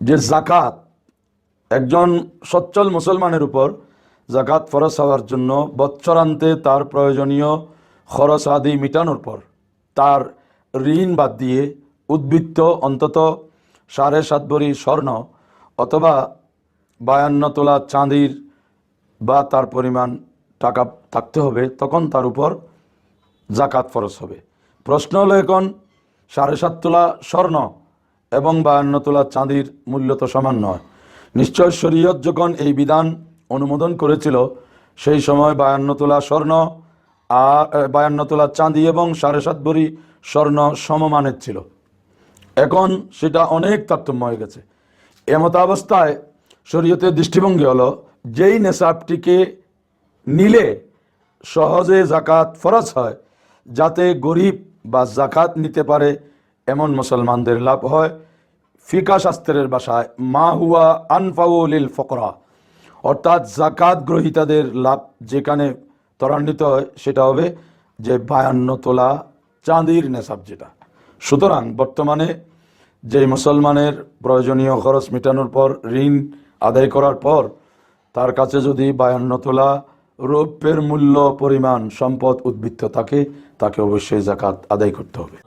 যে জাকাত, একজন সচ্ছল মুসলমানের উপর জাকাত ফরজ হওয়ার জন্য বৎসরান্তে তার প্রয়োজনীয় খরচ আদি মিটানোর পর তার ঋণ বাদ দিয়ে উদ্বৃত্ত অন্তত সাড়ে সাত ভরি স্বর্ণ অথবা বায়ান্ন তোলা চাঁদির বা তার পরিমাণ টাকা থাকতে হবে, তখন তার উপর জাকাত ফরজ হবে। প্রশ্ন হলো এখন সাড়ে সাত তোলা স্বর্ণ এবং বায়ান্ন তোলা চাঁদির মূল্য তো সমান নয়। নিশ্চয় শরীয়ত যখন এই বিধান অনুমোদন করেছিল, সেই সময় বায়ান্ন তোলা স্বর্ণ আর বায়ান্ন তোলা চাঁদি এবং সাড়ে সাত ভরি স্বর্ণ সমমানের ছিল। এখন সেটা অনেক তারতম্য হয়ে গেছে। এমতাবস্থায় শরীয়তের দৃষ্টিভঙ্গি হলো, যেই নেশাবটিকে নিলে সহজে জাকাত ফরজ হয়, যাতে গরিব বা জাকাত নিতে পারে এমন মুসলমানদের লাভ হয়। ফিকা শাস্ত্রের বাসায় মা হুয়া আনফাউলিল ফকরা। অর্থাৎ জাকাত গ্রহীতাদের লাভ যেখানে ত্বরান্বিত হয়, সেটা হবে যে বায়ান্ন তোলা চাঁদির নেশাব যেটা। সুতরাং বর্তমানে যে মুসলমানের প্রয়োজনীয় খরচ মেটানোর পর, ঋণ আদায় করার পর, তার কাছে যদি বায়ান্ন তোলা রৌপ্যের মূল্য, পরিমাণ, সম্পদ উদ্বৃত্ত থাকে, তাকে অবশ্যই জাকাত আদায় করতে হবে।